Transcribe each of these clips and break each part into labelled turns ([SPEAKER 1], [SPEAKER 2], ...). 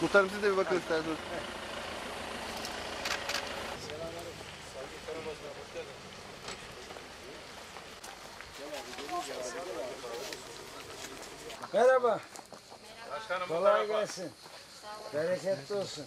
[SPEAKER 1] Muhtarım siz de bir bakın isterseniz.
[SPEAKER 2] Merhaba. Kolay gelsin. Bereketli olsun.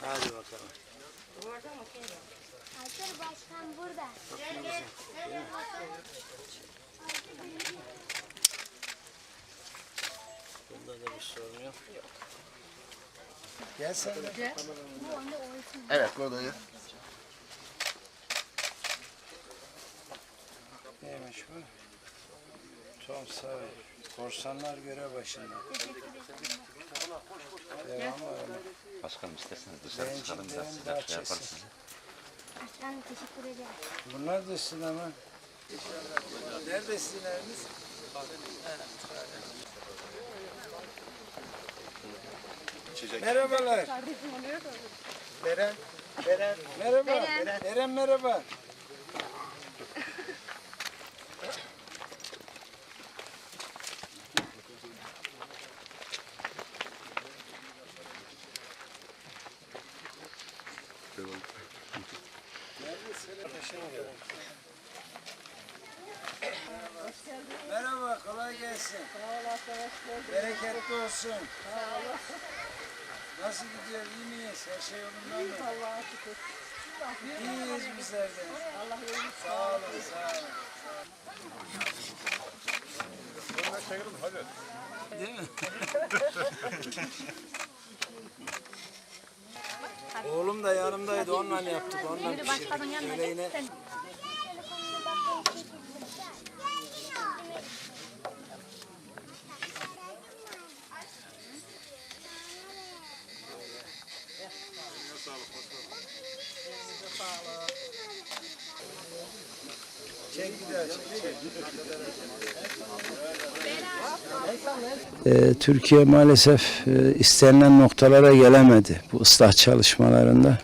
[SPEAKER 2] Hadi bakalım.
[SPEAKER 3] Hazır başkan burada.
[SPEAKER 2] Bunda da bir sorun yok. Gel sen de.
[SPEAKER 1] Evet buradayız.
[SPEAKER 2] Neymiş bu? Tom Sawyer. Korsanlar görev başında. Devam var mı?
[SPEAKER 4] Başkanım isterseniz dışarı çıkalım
[SPEAKER 2] Bencillerin
[SPEAKER 4] sizler şey yaparsınız.
[SPEAKER 3] Başkanım teşekkür ederim.
[SPEAKER 2] Bunlar da sinema. Nerede sinemimiz? Merhabalar.
[SPEAKER 1] Beren. Beren.
[SPEAKER 2] Merhaba. Eren merhaba. Merhaba, kolay gelsin. Bereketli olsun. Nasıl gidiyor, iyi miyiz? Her şey yolunda mı? Allah'a şükür. İyiyiz bizler de. Allah Sağ olun, sağ olun. Değil mi? Oğlum da yanımdaydı, onunla yaptık, onunla pişirdik. Öyle yine Ee, Türkiye maalesef e, istenilen noktalara gelemedi bu ıslah çalışmalarında.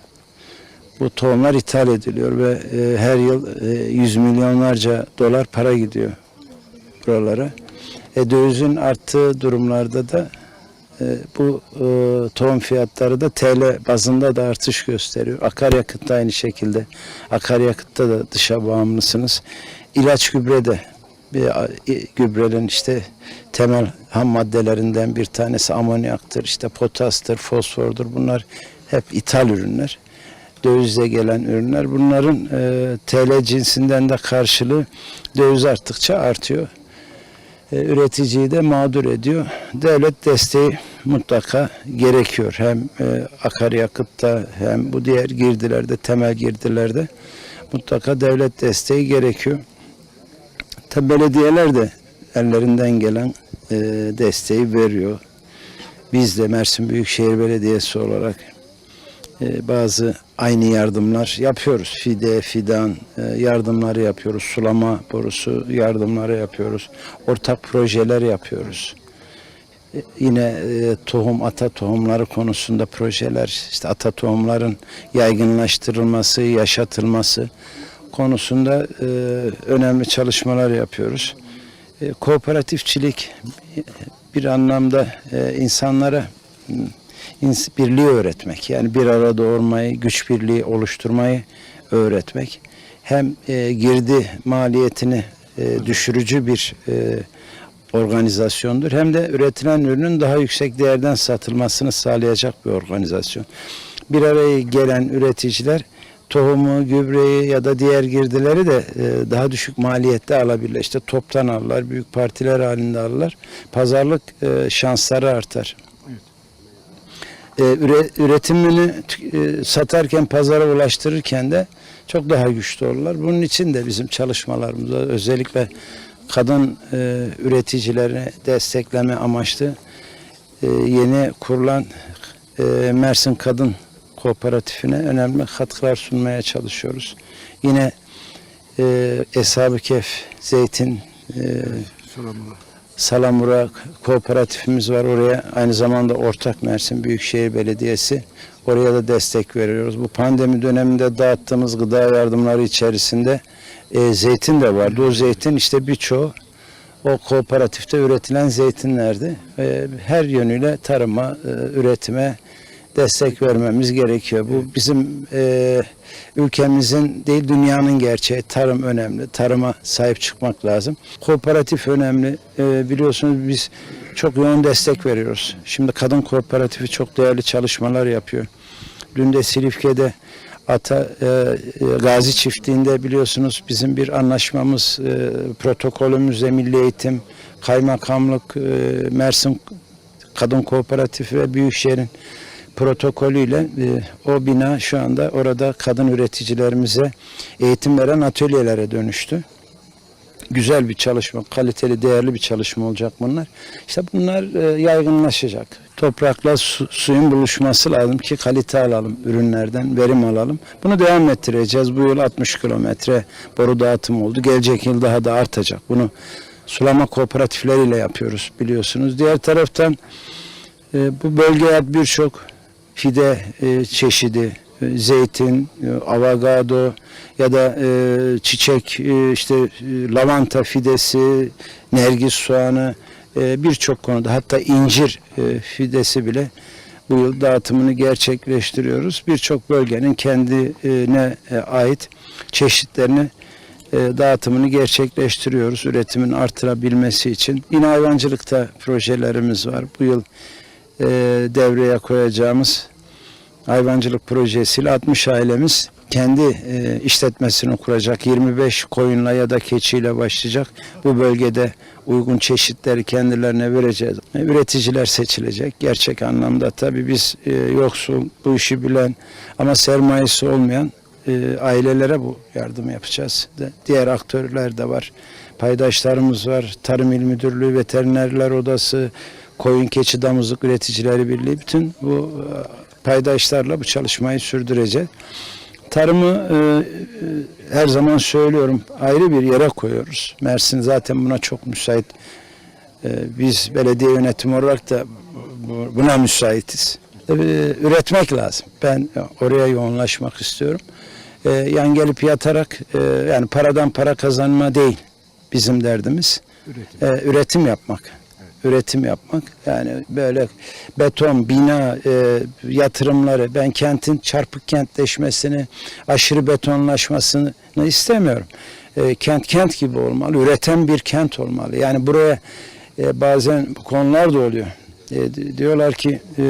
[SPEAKER 2] Bu tohumlar ithal ediliyor ve e, her yıl e, yüz milyonlarca dolar para gidiyor buralara. E, dövizin arttığı durumlarda da bu e, tohum fiyatları da TL bazında da artış gösteriyor. Akaryakıt da aynı şekilde. Akaryakıtta da dışa bağımlısınız. İlaç gübre de bir gübrenin işte temel ham maddelerinden bir tanesi amonyaktır, işte potastır, fosfordur. Bunlar hep ithal ürünler. Dövizle gelen ürünler. Bunların e, TL cinsinden de karşılığı döviz arttıkça artıyor. E, üreticiyi de mağdur ediyor. Devlet desteği mutlaka gerekiyor. Hem e, akaryakıtta hem bu diğer girdilerde, temel girdilerde mutlaka devlet desteği gerekiyor. Tabi belediyeler de ellerinden gelen e, desteği veriyor. Biz de Mersin Büyükşehir Belediyesi olarak bazı aynı yardımlar yapıyoruz. Fide, fidan e, yardımları yapıyoruz. Sulama borusu yardımları yapıyoruz. Ortak projeler yapıyoruz. E, Yine e, tohum, ata tohumları konusunda projeler, işte ata tohumların yaygınlaştırılması, yaşatılması konusunda önemli çalışmalar yapıyoruz. Kooperatifçilik bir anlamda insanlara birliği öğretmek. Yani bir arada olmayı, güç birliği oluşturmayı öğretmek. Hem e, girdi maliyetini e, düşürücü bir e, organizasyondur. Hem de üretilen ürünün daha yüksek değerden satılmasını sağlayacak bir organizasyon. bir araya gelen üreticiler tohumu, gübreyi ya da diğer girdileri de e, daha düşük maliyette alabilirler. İşte toptan alırlar, büyük partiler halinde alırlar. Pazarlık e, şansları artar. E, üre- üretimini e, satarken pazara ulaştırırken de çok daha güçlü olurlar. Bunun için de bizim çalışmalarımızda özellikle kadın e, destekleme amaçlı e, yeni kurulan Mersin Kadın Kooperatifine önemli katkılar sunmaya çalışıyoruz. Yine e, Eshab-ı Kehf, Zeytin, e, Salamura kooperatifimiz var. Oraya aynı zamanda ortak Mersin Büyükşehir Belediyesi. Oraya da destek veriyoruz. Bu pandemi döneminde dağıttığımız gıda yardımları içerisinde e, zeytin de vardı. O zeytin işte birçoğu o kooperatifte üretilen zeytinlerdi. E, her yönüyle tarıma, e, üretime destek vermemiz gerekiyor. Bu bizim e, ülkemizin değil dünyanın gerçeği. Tarım önemli. Tarıma sahip çıkmak lazım. Kooperatif önemli. E, biliyorsunuz biz çok yoğun destek veriyoruz. Şimdi kadın kooperatifi çok değerli çalışmalar yapıyor. Dün de Silifke'de Ata e, e, Gazi Çiftliği'nde biliyorsunuz bizim bir anlaşmamız, e, protokolümüzle Milli Eğitim, Kaymakamlık, e, Mersin Kadın Kooperatifi ve Büyükşehir'in protokolüyle e, o bina şu anda orada kadın üreticilerimize eğitim veren atölyelere dönüştü. Güzel bir çalışma, kaliteli, değerli bir çalışma olacak bunlar. İşte bunlar e, yaygınlaşacak. Toprakla su- suyun buluşması lazım ki kalite alalım ürünlerden, verim alalım. Bunu devam ettireceğiz. Bu yıl 60 kilometre boru dağıtım oldu. Gelecek yıl daha da artacak. Bunu sulama kooperatifleriyle yapıyoruz biliyorsunuz. Diğer taraftan e, bu bölgeye birçok fide e, çeşidi, e, zeytin, e, avokado ya da e, çiçek, e, işte e, lavanta fidesi, nergis soğanı e, birçok konuda hatta incir e, fidesi bile bu yıl dağıtımını gerçekleştiriyoruz. Birçok bölgenin kendine e, ait çeşitlerini dağıtımını gerçekleştiriyoruz. Üretimin artırabilmesi için. Yine hayvancılıkta projelerimiz var. Bu yıl e, devreye koyacağımız hayvancılık projesiyle 60 ailemiz kendi e, işletmesini kuracak. 25 koyunla ya da keçiyle başlayacak. Bu bölgede uygun çeşitleri kendilerine vereceğiz. Üreticiler seçilecek. Gerçek anlamda tabii biz e, yoksul, bu işi bilen ama sermayesi olmayan e, ailelere bu yardım yapacağız. De, diğer aktörler de var. Paydaşlarımız var. Tarım İl Müdürlüğü, Veterinerler Odası, Koyun Keçi Damızlık Üreticileri Birliği bütün bu e, paydaşlarla bu çalışmayı sürdüreceğiz. Tarımı e, e, her zaman söylüyorum ayrı bir yere koyuyoruz. Mersin zaten buna çok müsait. E, biz belediye yönetimi olarak da bu- buna müsaitiz. E, üretmek lazım. Ben oraya yoğunlaşmak istiyorum. E, yan gelip yatarak e, yani paradan para kazanma değil bizim derdimiz. E, üretim yapmak. Üretim yapmak. Yani böyle beton, bina e, yatırımları ben kentin çarpık kentleşmesini, aşırı betonlaşmasını istemiyorum. E, kent kent gibi olmalı. Üreten bir kent olmalı. Yani buraya e, bazen konular da oluyor. E, di- diyorlar ki e,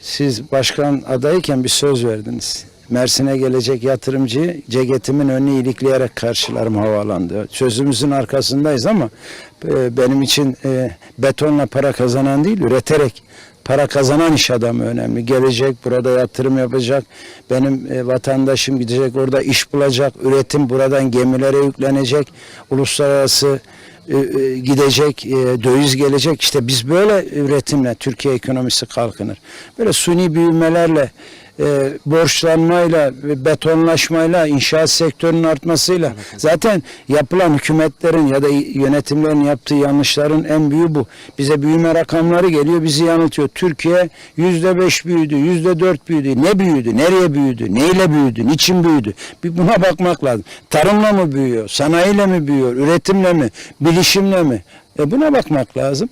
[SPEAKER 2] siz başkan adayken bir söz verdiniz. Mersin'e gelecek yatırımcıyı ceketimin önünü ilikleyerek karşılarım havaalanında. Sözümüzün arkasındayız ama e, benim için e, betonla para kazanan değil, üreterek para kazanan iş adamı önemli. Gelecek, burada yatırım yapacak. Benim e, vatandaşım gidecek, orada iş bulacak. Üretim buradan gemilere yüklenecek. Uluslararası e, e, gidecek, e, döviz gelecek. İşte biz böyle üretimle Türkiye ekonomisi kalkınır. Böyle suni büyümelerle, e, borçlanmayla, betonlaşmayla, inşaat sektörünün artmasıyla zaten yapılan hükümetlerin ya da yönetimlerin yaptığı yanlışların en büyüğü bu. Bize büyüme rakamları geliyor, bizi yanıltıyor. Türkiye yüzde beş büyüdü, yüzde dört büyüdü. Ne büyüdü, nereye büyüdü, neyle büyüdü, niçin büyüdü? Bir buna bakmak lazım. Tarımla mı büyüyor, sanayiyle mi büyüyor, üretimle mi, bilişimle mi? E buna bakmak lazım.